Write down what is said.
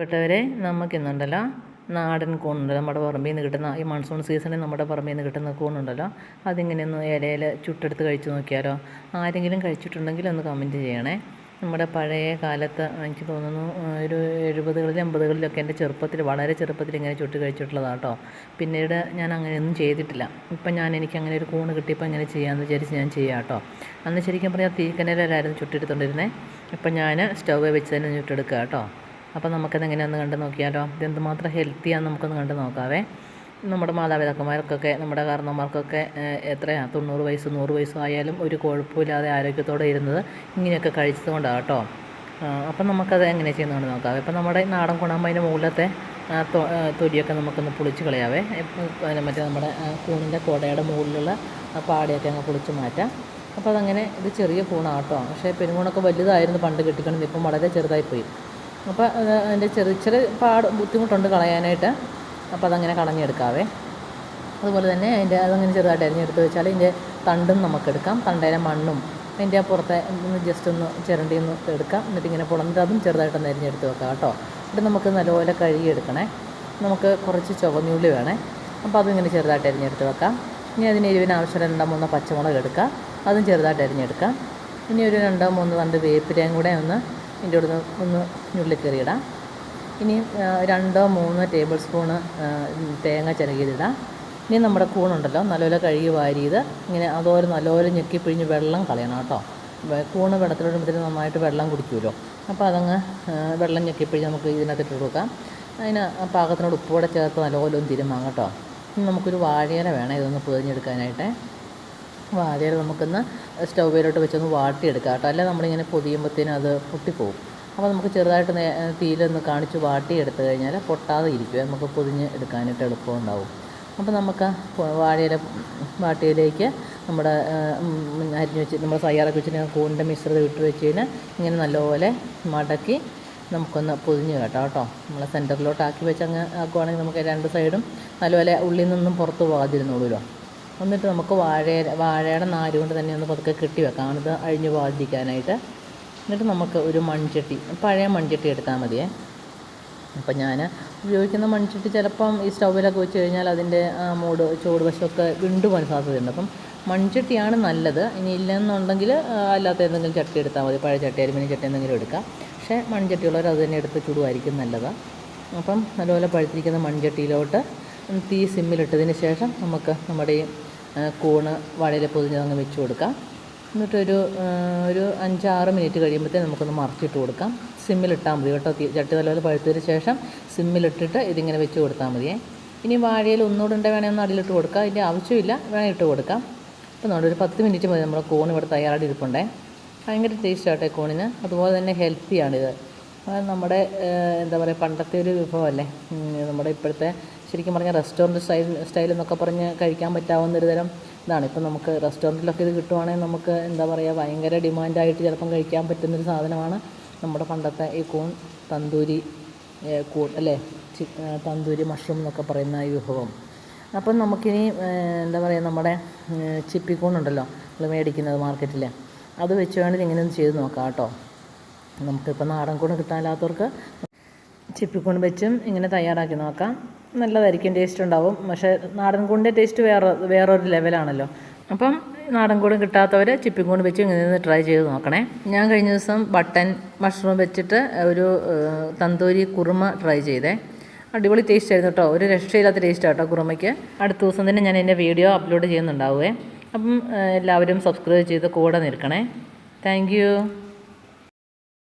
പെട്ടവരെ നമുക്കിന്നുണ്ടല്ലോ നാടൻ കൂണുണ്ട് നമ്മുടെ പറമ്പിൽ നിന്ന് കിട്ടുന്ന ഈ മൺസൂൺ സീസണിൽ നമ്മുടെ പറമ്പിൽ നിന്ന് കിട്ടുന്ന കൂണുണ്ടല്ലോ. അതിങ്ങനെ ഒന്ന് ഇലയിൽ ചുട്ടെടുത്ത് കഴിച്ചു നോക്കിയാലോ? ആരെങ്കിലും കഴിച്ചിട്ടുണ്ടെങ്കിൽ ഒന്ന് കമന്റ് ചെയ്യണേ. നമ്മുടെ പഴയ കാലത്ത് എനിക്ക് തോന്നുന്നു ഒരു എഴുപതുകളിൽ എൺപതുകളിലൊക്കെ എന്റെ ചെറുപ്പത്തിൽ വളരെ ചെറുപ്പത്തിൽ ഇങ്ങനെ ചുട്ട് കഴിച്ചിട്ടുള്ളതാണ് കേട്ടോ പിന്നീട് ഞാൻ അങ്ങനെയൊന്നും ചെയ്തിട്ടില്ല. ഇപ്പം ഞാൻ എനിക്ക് അങ്ങനെ ഒരു കൂണ് കിട്ടിയപ്പോൾ ഇങ്ങനെ ചെയ്യാമെന്ന് വിചാരിച്ച് ഞാൻ ചെയ്യാം കേട്ടോ അന്ന് ശരിക്കും പറഞ്ഞാൽ തീക്കനലായിരുന്നു ചുട്ടെടുത്തോണ്ടിരുന്നത് ഇപ്പം ഞാൻ സ്റ്റൗവ് വെച്ച് തന്നെ ചുട്ടെടുക്കുക കേട്ടോ അപ്പോൾ നമുക്കത് എങ്ങനെയാണെന്ന് കണ്ട് നോക്കിയാലോ? ഇതെന്തുമാത്രം ഹെൽത്തിയാണെന്ന് നമുക്കൊന്ന് കണ്ട് നോക്കാവേ. നമ്മുടെ മാതാപിതാക്കന്മാർക്കൊക്കെ നമ്മുടെ കാരണവന്മാർക്കൊക്കെ എത്രയാണ് തൊണ്ണൂറ് വയസ്സ് നൂറ് വയസ്സും ആയാലും ഒരു കുഴപ്പമില്ലാതെ ആരോഗ്യത്തോടെ ഇരുന്നത് ഇങ്ങനെയൊക്കെ കഴിച്ചത് കൊണ്ടാണ് കേട്ടോ അപ്പം നമുക്കത് എങ്ങനെ ചെയ്യുന്നതാണ് നോക്കാം ഇപ്പം നമ്മുടെ നാടൻ കുണാമ്പതിന്റെ മുകളിലത്തെ തൊലിയൊക്കെ നമുക്കൊന്ന് പൊളിച്ച് കളയാവേ. അതിന് മറ്റേ നമ്മുടെ കൂണിന്റെ കുടയുടെ മുകളിലുള്ള പാടിയൊക്കെ അങ്ങ് പൊളിച്ച് മാറ്റാം. അപ്പോൾ അതങ്ങനെ ഇത് ചെറിയ കൂണാട്ടോ. പക്ഷേ പെരുങ്കൂണൊക്കെ വലുതായിരുന്നു പണ്ട് കിട്ടിക്കണമെന്ന് ഇപ്പം വളരെ ചെറുതായിപ്പോയി. അപ്പോൾ അത് അതിന്റെ ചെറിയ ചെറിയ പാട് ബുദ്ധിമുട്ടുണ്ട് കളയാനായിട്ട്. അപ്പോൾ അതങ്ങനെ കളഞ്ഞെടുക്കാവേ. അതുപോലെ തന്നെ അതിന്റെ അതങ്ങനെ ചെറുതായിട്ട് അരിഞ്ഞെടുത്ത് വെച്ചാൽ ഇതിന്റെ തണ്ടും നമുക്കെടുക്കാം. തണ്ടേലെ മണ്ണും അതിന്റെ ആ പുറത്തെ ജസ്റ്റ് ഒന്ന് ചിരണ്ടി ഒന്ന് എടുക്കാം. എന്നിട്ട് ഇങ്ങനെ പുളന്നിട്ട് അതും ചെറുതായിട്ടൊന്ന് അരിഞ്ഞെടുത്ത് വെക്കാം കേട്ടോ. എന്നിട്ട് നമുക്ക് നല്ലപോലെ കഴുകി എടുക്കണേ നമുക്ക് കുറച്ച് ചുവന്നുള്ളി വേണേ. അപ്പോൾ അതിങ്ങനെ ചെറുതായിട്ട് അരിഞ്ഞെടുത്ത് വെക്കാം. ഇനി അതിന് എരിവിന് ആവശ്യം രണ്ടോ മൂന്നോ പച്ചമുളക് എടുക്കാം. അതും ചെറുതായിട്ട് അരിഞ്ഞെടുക്കാം. ഇനി ഒരു രണ്ടോ മൂന്നോ രണ്ട് വേപ്പിലയും കൂടെ ഒന്ന് ഇതിന്റെ അടുത്ത് ഒന്ന് ഞുള്ളിക്കറിയിടാം ഇനി രണ്ടോ മൂന്നോ ടേബിൾ സ്പൂണ് തേങ്ങ ചിരകിയതിടാം. ഇനി നമ്മുടെ കൂണുണ്ടല്ലോ നല്ലപോലെ കഴുകി വാരിയത് ഇങ്ങനെ അതുപോലെ നല്ലപോലെ ഞെക്കി പിഴിഞ്ഞ് വെള്ളം കളയണം കേട്ടോ. കൂണ് വെള്ളത്തിലിടുമ്പോഴത്തേന് നന്നായിട്ട് വെള്ളം കുടിക്കുമല്ലോ. അപ്പോൾ അതങ്ങ് വെള്ളം ഞെക്കി പിഴിഞ്ഞ് നമുക്ക് ഇതിനകത്തിട്ട് കൊടുക്കാം. അതിന് പാകത്തിനോട് ഉപ്പുകൂടെ ചേർത്ത് നല്ലപോലെ ഒന്ന് തിരുമാം കേട്ടോ. നമുക്കൊരു വാഴയില വേണം ഇതൊന്ന് പൊതിഞ്ഞെടുക്കാനായിട്ട്. വാഴയില നമുക്കൊന്ന് സ്റ്റൗവിലോട്ട് വെച്ചൊന്ന് വാട്ടിയെടുക്കാം കേട്ടോ. അല്ലെ നമ്മളിങ്ങനെ പൊതിയുമ്പോഴത്തേനും അത് പൊട്ടിപ്പോവും. അപ്പോൾ നമുക്ക് ചെറുതായിട്ട് തീയിലൊന്ന് കാണിച്ച് വാട്ടിയെടുത്ത് കഴിഞ്ഞാൽ പൊട്ടാതെ ഇരിക്കും. നമുക്ക് പൊതിഞ്ഞ് എടുക്കാനായിട്ട് എളുപ്പം ഉണ്ടാവും. അപ്പോൾ നമുക്ക് വാഴയില വാട്ടിയിലേക്ക് നമ്മുടെ അരിഞ്ഞ് വെച്ച് നമ്മൾ തയ്യാറാക്കി വെച്ചിട്ട് കൂണിന്റെ മിശ്രിതം ഇട്ട് വെച്ച് കഴിഞ്ഞാൽ ഇങ്ങനെ നല്ലപോലെ മടക്കി നമുക്കൊന്ന് പൊതിഞ്ഞ് കേട്ടോ കേട്ടോ. നമ്മൾ സെന്ററിലോട്ട് വെച്ച് അങ്ങ് ആക്കുവാണെങ്കിൽ നമുക്ക് രണ്ട് സൈഡും നല്ലപോലെ ഉള്ളിൽ നിന്നും പുറത്ത് പോകാതിരുന്നോളൂല്ലോ എന്നിട്ട് നമുക്ക് വാഴ വാഴയുടെ നാര് കൊണ്ട് തന്നെ ഒന്ന് പതുക്കെ കെട്ടി വെക്കാം. അത് അഴിഞ്ഞു പോകാതിരിക്കാനായിട്ട് എന്നിട്ട് നമുക്ക് ഒരു മൺചട്ടി പഴയ മൺചട്ടി എടുത്താൽ മതിയേ. അപ്പം ഞാൻ ഉപയോഗിക്കുന്ന മൺചട്ടി ചിലപ്പം ഈ സ്റ്റൗവിലൊക്കെ വെച്ച് കഴിഞ്ഞാൽ അതിന്റെ മൂട് ചൂട് വശമൊക്കെ വിണ്ടു പോകാൻ സാധ്യതയുണ്ട്. അപ്പം മൺചട്ടിയാണ് നല്ലത്. ഇനി ഇല്ലെന്നുണ്ടെങ്കിൽ അല്ലാത്ത എന്തെങ്കിലും ചട്ടി എടുത്താൽ മതി. പഴയ ചട്ടി അലുമിനിയം ചട്ടി എന്തെങ്കിലും എടുക്കാം. പക്ഷേ മൺചട്ടിയുള്ളവർ അത് തന്നെ എടുത്ത് ചൂടുമായിരിക്കും നല്ലത്. അപ്പം നല്ലപോലെ പഴുത്തിരിക്കുന്ന മൺചട്ടിയിലോട്ട് തീ സിമ്മിലിട്ടതിന് ശേഷം നമുക്ക് നമ്മുടെ ഈ കൂണ് വാഴയില പൊതിഞ്ഞതങ്ങ് വെച്ച് കൊടുക്കാം. എന്നിട്ടൊരു ഒരു അഞ്ചാറ് മിനിറ്റ് കഴിയുമ്പോഴത്തേന് നമുക്കൊന്ന് മറിച്ചിട്ട് കൊടുക്കാം. സിമ്മിലിട്ടാൽ മതി കേട്ടോ. ചട്ടി നല്ലപോലെ പഴുത്തതിന് ശേഷം സിമ്മിലിട്ടിട്ട് ഇതിങ്ങനെ വെച്ച് കൊടുത്താൽ മതിയേ. ഇനി വാഴയിൽ ഒന്നുകൂടെ ഉണ്ടെ വേണമെങ്കിൽ ഒന്ന് അടിയിലിട്ട് കൊടുക്കാം. അതിന്റെ ആവശ്യമില്ല വേണമെങ്കിൽ ഇട്ട് കൊടുക്കാം. അപ്പോൾ നമ്മുടെ ഒരു പത്ത് മിനിറ്റ് മതി നമ്മുടെ കൂൺ ഇവിടെ തയ്യാറായിട്ട് ഇരിപ്പുണ്ടേ. ഭയങ്കര ടേസ്റ്റ് ആട്ടെ കൂണിന്. അതുപോലെ തന്നെ ഹെൽത്തിയാണിത് നമ്മുടെ എന്താ പറയുക പണ്ടത്തെ ഒരു വിഭവമല്ലേ? നമ്മുടെ ഇപ്പോഴത്തെ ശരിക്കും പറഞ്ഞാൽ റെസ്റ്റോറന്റ് സ്റ്റൈൽ സ്റ്റൈൽ എന്നൊക്കെ പറഞ്ഞ് കഴിക്കാൻ പറ്റാവുന്ന ഒരു തരം ഇതാണ്. ഇപ്പം നമുക്ക് റെസ്റ്റോറന്റിലൊക്കെ ഇത് കിട്ടുവാണെങ്കിൽ നമുക്ക് എന്താ പറയുക ഭയങ്കര ഡിമാൻഡായിട്ട് ചിലപ്പം കഴിക്കാൻ പറ്റുന്നൊരു സാധനമാണ് നമ്മുടെ പണ്ടത്തെ ഈ കൂൺ തന്തൂരി കൂൺ അല്ലേ? തന്തൂരി മഷ്റൂം എന്നൊക്കെ പറയുന്ന ഈ വിഭവം. അപ്പം നമുക്കിനി എന്താ പറയുക നമ്മുടെ ചിപ്പിക്കൂണുണ്ടല്ലോ നമ്മൾ മേടിക്കുന്നത് മാർക്കറ്റിൽ അത് വെച്ച് വേണമെങ്കിൽ ഇങ്ങനെ ഒന്ന് ചെയ്ത് നോക്കാം കേട്ടോ. നമുക്കിപ്പോൾ നാടൻ കൂണ് കിട്ടാനില്ലാത്തവർക്ക് ചിപ്പിക്കൂൺ വെച്ചും ഇങ്ങനെ തയ്യാറാക്കി നോക്കാം. നല്ലതായിരിക്കും ടേസ്റ്റ് ഉണ്ടാവും. പക്ഷെ നാടൻ കൂടിന്റെ ടേസ്റ്റ് വേറെ വേറൊരു ലെവലാണല്ലോ അപ്പം നാടൻ കൂടും കിട്ടാത്തവർ ചിപ്പിക്കൂൺ വെച്ച് ഇങ്ങനെ നിന്ന് ട്രൈ ചെയ്ത് നോക്കണേ. ഞാൻ കഴിഞ്ഞ ദിവസം ബട്ടൻ മഷ്റൂം വെച്ചിട്ട് ഒരു തന്തൂരി കുറുമ ട്രൈ ചെയ്തേ. അടിപൊളി ടേസ്റ്റ് ആയിരുന്നു കേട്ടോ ഒരു രക്ഷയില്ലാത്ത ടേസ്റ്റ് കേട്ടോ കുറുമയ്ക്ക്. അടുത്ത ദിവസം തന്നെ ഞാൻ എന്റെ വീഡിയോ അപ്ലോഡ് ചെയ്യുന്നുണ്ടാവുമേ അപ്പം എല്ലാവരും സബ്സ്ക്രൈബ് ചെയ്ത് കൂടെ നിൽക്കണേ. താങ്ക്